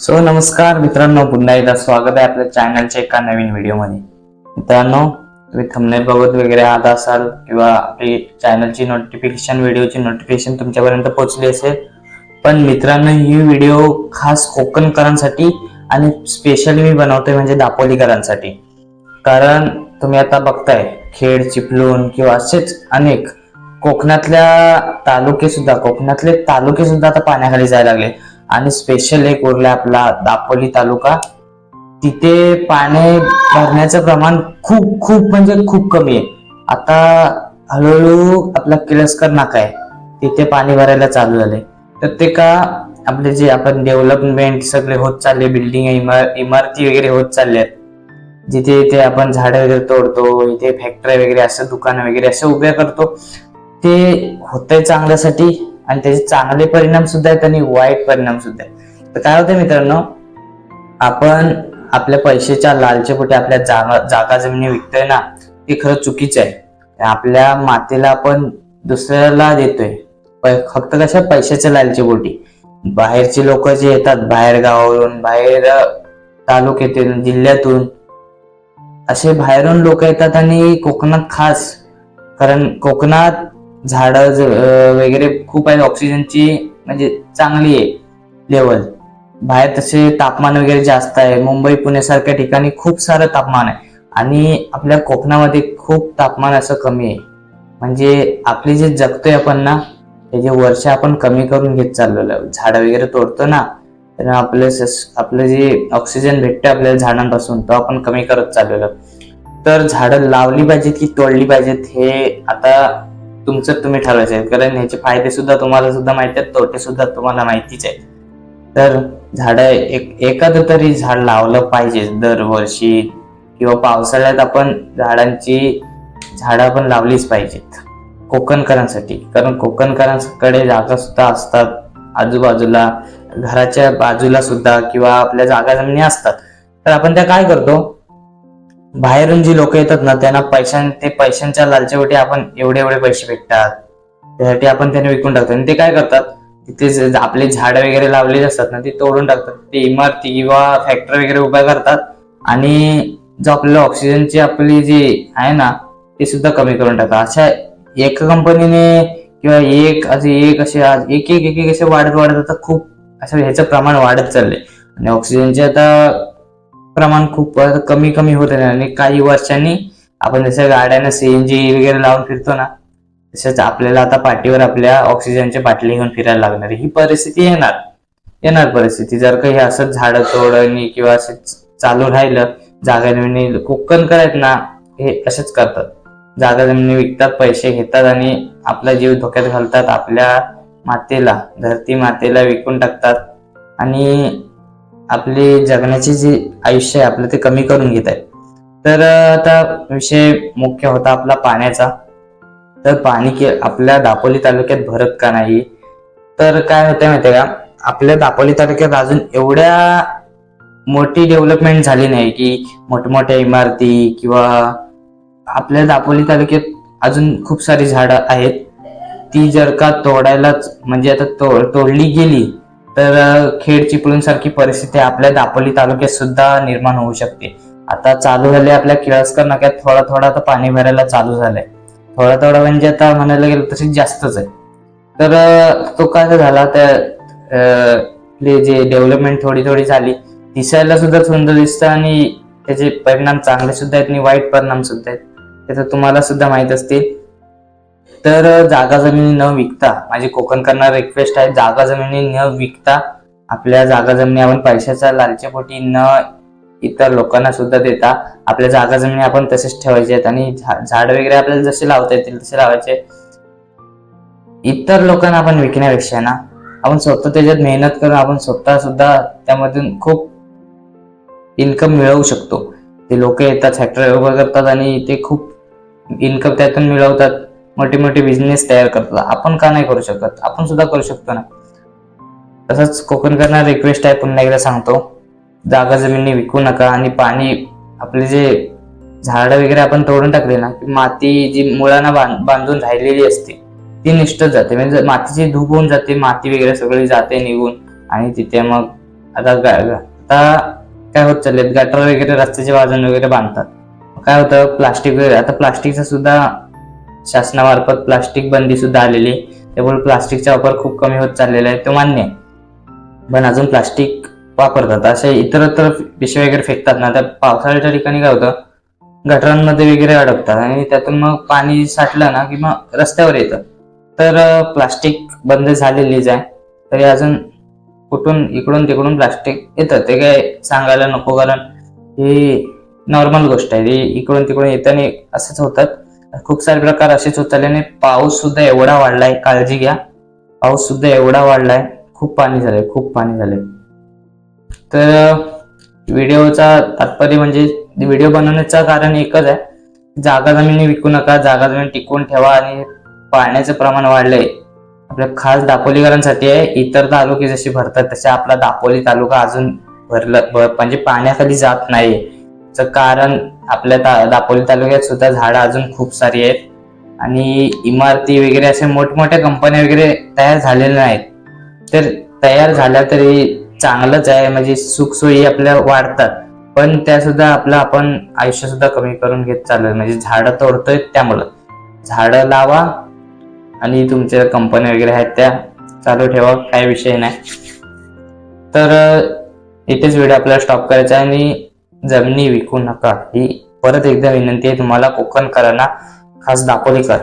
So नमस्कार मित्रांनो पुन्हा एकदा स्वागत आहे आपल्या चॅनलच्या एका नवीन व्हिडिओमध्ये मित्रांनो तुम्ही थंबनेल बघत वगैरे आहात असाल किंवा आपली चॅनलची नोटिफिकेशन व्हिडिओची नोटिफिकेशन तुमच्यापर्यंत पोहोचली असेल पण मित्रांनो ही व्हिडिओ खास कोकणकरांसाठी आणि स्पेशली मी बनवतोय म्हणजे दापोलीकरांसाठी. कारण तुम्ही आता बघताय खेड चिपळूण किंवा असेच अनेक कोकणातल्या तालुके सुद्धा कोकणातले तालुके सुद्धा आता पाण्याखाली जायला लागले. आणि स्पेशल एक उरला आपला दापोली तालुका. तिथे पाणी भरण्याचं प्रमाण खूप खूप म्हणजे खूप कमी आहे. आता हळूहळू आपला किलस्कर नाका आहे. तिथे पाणी भरायला चालू झाले तर ते का आपले जे आपण डेव्हलपमेंट सगळे होत चालले बिल्डिंग इमार इमारती वगैरे होत चालल्या आहेत जिथे इथे आपण झाडं वगैरे तोडतो इथे फॅक्टरी वगैरे असं दुकानं वगैरे असं उभ्या करतो. ते होतंय चांगल्यासाठी. आणि त्याचे चांगले परिणाम सुद्धा आहेत आणि वाईट परिणाम सुद्धा आहेत. तर काय होतं मित्रांनो आपण आपल्या पैशाच्या लालचेपोटी आपल्या जागा जागा जमिनी विकतोय ना ते खरं चुकीचं आहे. आपल्या मातेला आपण दुसऱ्याला देतोय. फक्त कशा? पैशाच्या लालचेपोटी बाहेरचे लोक जे येतात बाहेर गावावरून बाहेर तालुक्यातून जिल्ह्यातून असे बाहेरून लोक येतात आणि कोकणात खास. कारण कोकणात झाडं वगैरे खूप आहेत. ऑक्सिजनची म्हणजे चांगली आहे लेवल. बाहेर तसे तापमान वगैरे जास्त आहे. मुंबई पुण्यासारख्या ठिकाणी खूप सारं तापमान आहे. आणि आपल्या कोकणामध्ये खूप तापमान असं कमी आहे. म्हणजे आपले जे जगतोय आपण ना त्याचे वर्ष आपण कमी करून घेत चाललेलो आहे. झाडं वगैरे तोडतो ना तर आपलं आपलं जे ऑक्सिजन भेटतं आपल्याला झाडांपासून तो आपण कमी करत चाललेलो तर झाडं लावली पाहिजेत की तोडली पाहिजेत हे आता तुमचं तुम्ही ठरवायचं आहे. कारण ह्याचे फायदे सुद्धा तुम्हाला सुद्धा माहिती आहेत तोटे सुद्धा तुम्हाला माहितीच आहेत. तर झाड एक एखादं तरी झाड लावलं पाहिजे दरवर्षी किंवा पावसाळ्यात आपण झाडांची झाडं आपण लावलीच पाहिजेत. कोकणकरांसाठी. कारण कोकणकरांकडे जागा सुद्धा असतात. आजूबाजूला घराच्या बाजूला सुद्धा किंवा आपल्या जागा जमिनी असतात. तर आपण त्या काय करतो? बाहेरून जी लोक येतात ना त्यांना पैशां ते पैशांच्या लालचेवटी आपण एवढे एवढे पैसे भेटतात त्यासाठी आपण त्यांना विकून टाकतो. आणि ते काय करतात तिथे आपले झाडं वगैरे लावलेले असतात ना ते तोडून टाकतात. ते इमारती किंवा फॅक्टरी वगैरे उभ्या करतात आणि जो आपल्याला ऑक्सिजनची आपली जी आहे ना ते सुद्धा कमी करून टाकतात. अशा एका कंपनीने किंवा एक असे एक असे आज एक एक एक एक असे वाढत वाढत आता खूप असं ह्याचं प्रमाण वाढत चाललंय. आणि ऑक्सिजनचे आता प्रमाण खूप कमी कमी होत आहे आणि काही वर्षांनी आपण जसं गाड्यांना सीएनजी वगैरे लावून फिरतो ना तसंच आपल्याला आता पाठीवर आपल्या ऑक्सिजनच्या बाटली घेऊन फिरायला लागणार. ही परिस्थिती येणार. येणार परिस्थिती. जर काही असंच झाडं तोडणी किंवा असं चालू राहिलं जागा जमिनी कोकण करायत ना हे असेच करतात. जागा जमिनी विकतात पैसे घेतात आणि आपला जीव धोक्यात घालतात आपल्या मातेला. धरती मातेला विकून टाकतात. आणि आपले जगण्याचे जे आयुष्य आहे आपलं ते कमी करून घेत आहेत. तर आता विषय मुख्य होता आपला पाण्याचा. तर पाणी के आपल्या दापोली तालुक्यात भरत का नाही? तर काय होतंय माहितीये का? आपल्या दापोली तालुक्यात अजून एवढ्या मोठी डेव्हलपमेंट झाली नाही की मोठमोठ्या इमारती किंवा आपल्या दापोली तालुक्यात अजून खूप सारी झाडं आहेत. ती जर का तोडायलाच म्हणजे आता तो तोडली गेली तर खेड चिपळूण सारखी परिस्थिती आपल्या दापोली तालुक्यात सुद्धा निर्माण होऊ शकते. आता चालू झाले आपल्या किळसकर नाक्यात थोडा थोडा आता पाणी भरायला चालू झालंय. थोडा थोडा म्हणजे आता म्हणायला गेलं तसे जास्तच आहे. तर तो काय झाला तर जे डेव्हलपमेंट थोडी थोडी झाली दिसायला सुद्धा सुंदर दिसतं आणि त्याचे परिणाम चांगले सुद्धा आहेत आणि वाईट परिणाम सुद्धा आहेत. त्याचं तुम्हाला सुद्धा माहीत असतील. तर जागा जमिनी न विकता माझी कोकणकरांना रिक्वेस्ट आहे जागा जमिनी न विकता आपल्या जागा जमिनी आपण पैशाच्या लालचेपोटी न इतर लोकांना सुद्धा देता आपल्या जागा जमिनी आपण तसेच ठेवायचे आहेत. आणि झा- झाड वगैरे आपल्याला जसे लावता येतील तसे लावायचे. इतर लोकांना आपण विकण्यापेक्षा ना आपण स्वतः त्याच्यात मेहनत करून आपण स्वतः सुद्धा त्यामधून खूप इन्कम मिळवू शकतो. ते लोक येतात फॅक्टरी उभं करतात आणि ते खूप इन्कम त्यातून मिळवतात. मोठे मोठे बिझनेस तयार करतात. आपण का नाही करू शकत? आपण सुद्धा करू शकतो ना. तसंच कोकणकरांना रिक्वेस्ट आहे पुन्हा एकदा सांगतो. जागा जमिनी विकू नका आणि पाणी आपले जे झाडं वगैरे आपण तोडून टाकले ना की माती जी मुळांना बांधून राहिलेली असते ती निष्ठच जाते. म्हणजे मातीची धूप होऊन जाते माती वगैरे सगळी जाते निघून आणि तिथे मग आता गा- आता काय होत चाललेत गटर वगैरे रस्त्याच्या बाजूने वगैरे बांधतात. काय होतं? प्लास्टिक वगैरे आता प्लास्टिकचा सुद्धा शासनामार्फत प्लास्टिक बंदी सुद्धा आलेली आहे. त्यामुळे प्लास्टिकचा वापर खूप कमी होत चाललेला आहे. तो मान्य आहे. पण अजून प्लास्टिक वापरतात. असे इतरत्र पिशव्या वगैरे फेकतात ना तर पावसाळ्याच्या ठिकाणी काय होतं? गटरांमध्ये वगैरे अडकतात आणि त्यातून मग पाणी साठलं ना की मग रस्त्यावर येतं. तर प्लास्टिक बंद झालेलीच आहे. तरी अजून कुठून इकडून तिकडून प्लास्टिक येतं? ते काय सांगायला नको कारण ही नॉर्मल गोष्ट आहे. ती इकडून तिकडून येताना असंच होतात. खूप सारे प्रकार असेच होत चालले पाऊस सुद्धा एवढा वाढलाय काळजी घ्या. पाऊस सुद्धा एवढा वाढलाय खूप पाणी झालंय खूप पाणी झालंय. तर व्हिडिओचा तात्पर्य म्हणजे व्हिडिओ बनवण्याचं कारण एकच आहे. जागा जमिनी विकू नका जागा जमीन टिकवून ठेवा आणि पाण्याचं प्रमाण वाढलंय. आपल्या खास दापोलीकरांसाठी आहे इतर तालुके जसे भरतात तसे आपला दापोली तालुका अजून भरलं भ- म्हणजे पाण्याखाली जात नाही कारण आपल्या ता- दापोली तालुक्यात सुद्धा झाडं अजून खूप सारी आहेत. आणि इमारती वगैरे असे मोठमोठ्या कंपन्या वगैरे तयार झालेल्या नाहीत. तर तयार झाल्या तरी चांगलंच आहे म्हणजे सुखसोयी आपल्या वाढतात. पण त्या सुद्धा आपलं आपण आयुष्य सुद्धा कमी करून घेत चाललोय. म्हणजे झाडं तोडतोय त्यामुळं. झाडं लावा आणि तुमच्या कंपन्या वगैरे आहेत त्या चालू ठेवा काय विषय नाही. तर इथेच व्हिडिओ आपल्याला स्टॉप करायचा आहे आणि जमिनी विकू नका. ही परत एकदा विनंती आहे. तुम्हाला कोकणकरांना खास दापोलीकर